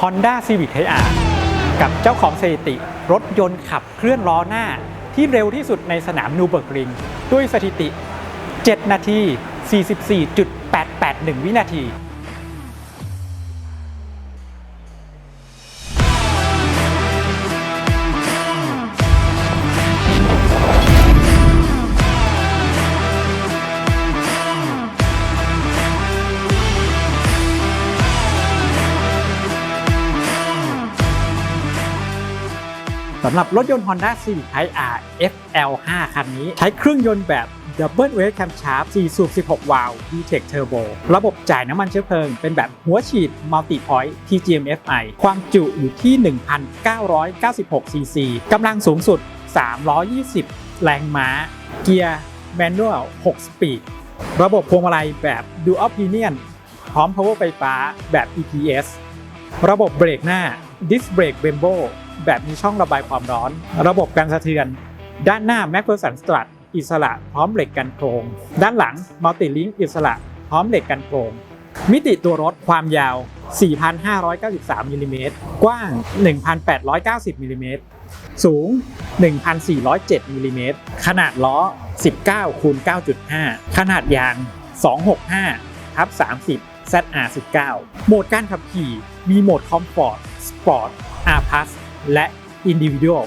Honda Civic Type R กับเจ้าของสถิติ รถยนต์ขับเคลื่อนล้อหน้า ที่เร็วที่สุดในสนามนูเบิร์กริง ด้วยสถิติ 7 นาที 44.881 วินาที สำหรับรถยนต์ Honda Civic Type R FL5 คันนี้ ใช้เครื่องยนต์แบบ Double w e i g h Camshaft 4 สูบ 16 วาล์ว VTEC Turbo ระบบจ่ายน้ำมันเชื้อเพลิง เป็นแบบหัวฉีด Multi Point TGM-FI ความจุอยู่ที่ 1,996 cc กำลังสูงสุด 320 แรงม้า เกียร์ Manual 6สปีด ระบบพวงมาลัยแบบ Dual Pinion พร้อม power ไฟฟ้าแบบ EPS ระบบเบรกหน้า Disc Brake Brembo แบบมีช่องระบายความร้อน ระบบการสะเทือน ด้านหน้า m a c p h e r s o n Strut อิสระพร้อมเหล็กกันโครง ด้านหลัง Multi Link อิสระพร้อมเหล็กกันโครง มิติตัวรถความยาว 4,593มิลลิเมตรกว้าง 1,890มิลลิเมตรสูง 1,407มิลลิเมตรขนาดล้อ 19คูณ9.5 ขนาดยาง 265ทับ30 ZR19 โหมดการขับขี่มีโหมด Comfort Sport R+ และ Individual